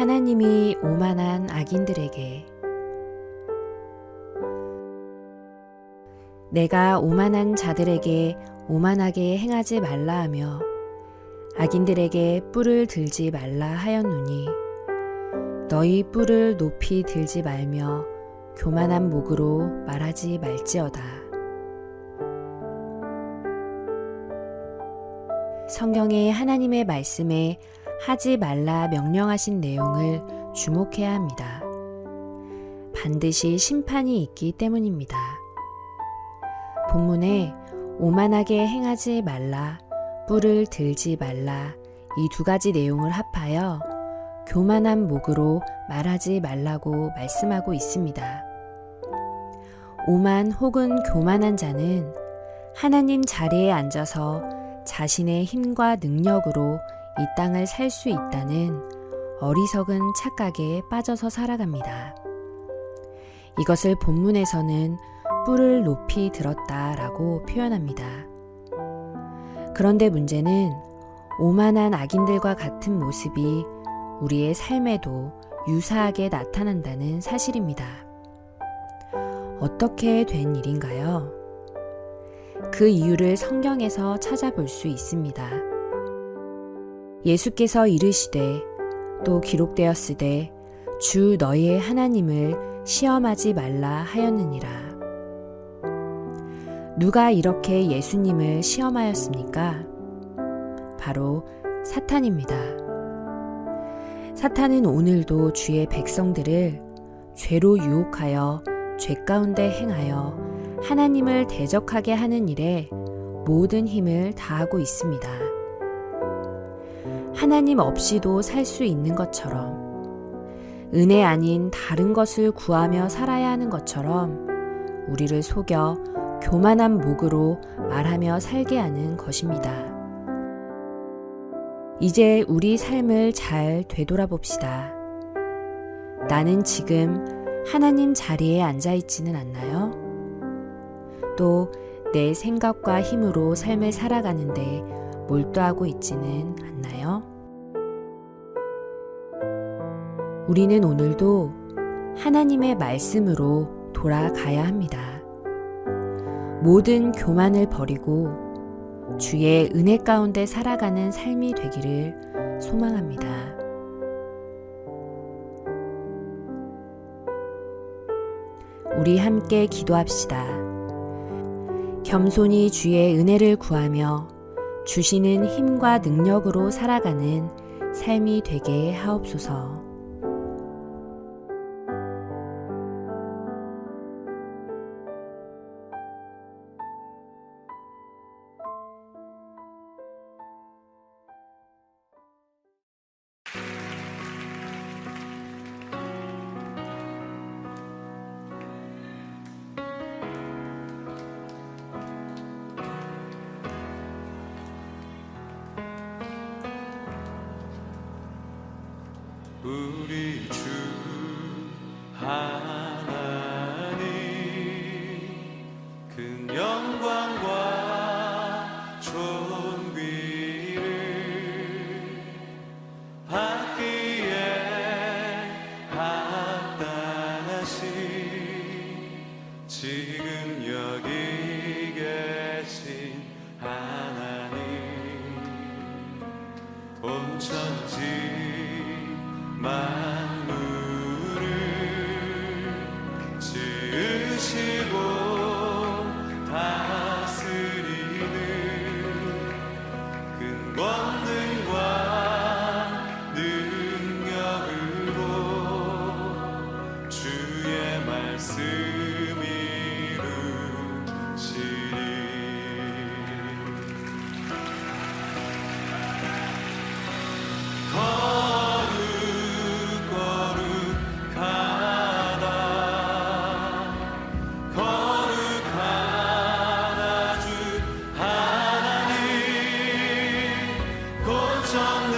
하나님이 오만한 악인들에게 내가 오만한 자들에게 오만하게 행하지 말라 하며 악인들에게 뿔을 들지 말라 하였노니 너희 뿔을 높이 들지 말며 교만한 목으로 말하지 말지어다. 성경의 하나님의 말씀에 하지 말라 명령하신 내용을 주목해야 합니다. 반드시 심판이 있기 때문입니다. 본문에 오만하게 행하지 말라, 뿔을 들지 말라 이 두 가지 내용을 합하여 교만한 목으로 말하지 말라고 말씀하고 있습니다. 오만 혹은 교만한 자는 하나님 자리에 앉아서 자신의 힘과 능력으로 이 땅을 살 수 있다는 어리석은 착각에 빠져서 살아갑니다. 이것을 본문에서는 뿔을 높이 들었다 라고 표현합니다. 그런데 문제는 오만한 악인들과 같은 모습이 우리의 삶에도 유사하게 나타난다는 사실입니다. 어떻게 된 일인가요? 그 이유를 성경에서 찾아볼 수 있습니다. 예수께서 이르시되 또 기록되었으되 주 너희의 하나님을 시험하지 말라 하였느니라. 누가 이렇게 예수님을 시험하였습니까? 바로 사탄입니다. 사탄은 오늘도 주의 백성들을 죄로 유혹하여 죄 가운데 행하여 하나님을 대적하게 하는 일에 모든 힘을 다하고 있습니다. 하나님 없이도 살 수 있는 것처럼 은혜 아닌 다른 것을 구하며 살아야 하는 것처럼 우리를 속여 교만한 목으로 말하며 살게 하는 것입니다. 이제 우리 삶을 잘 되돌아봅시다. 나는 지금 하나님 자리에 앉아 있지는 않나요? 또 내 생각과 힘으로 삶을 살아가는데 몰두하고 있지는 않나요? 우리는 오늘도 하나님의 말씀으로 돌아가야 합니다. 모든 교만을 버리고 주의 은혜 가운데 살아가는 삶이 되기를 소망합니다. 우리 함께 기도합시다. 겸손히 주의 은혜를 구하며 주시는 힘과 능력으로 살아가는 삶이 되게 하옵소서. 만물을 지으시고 song.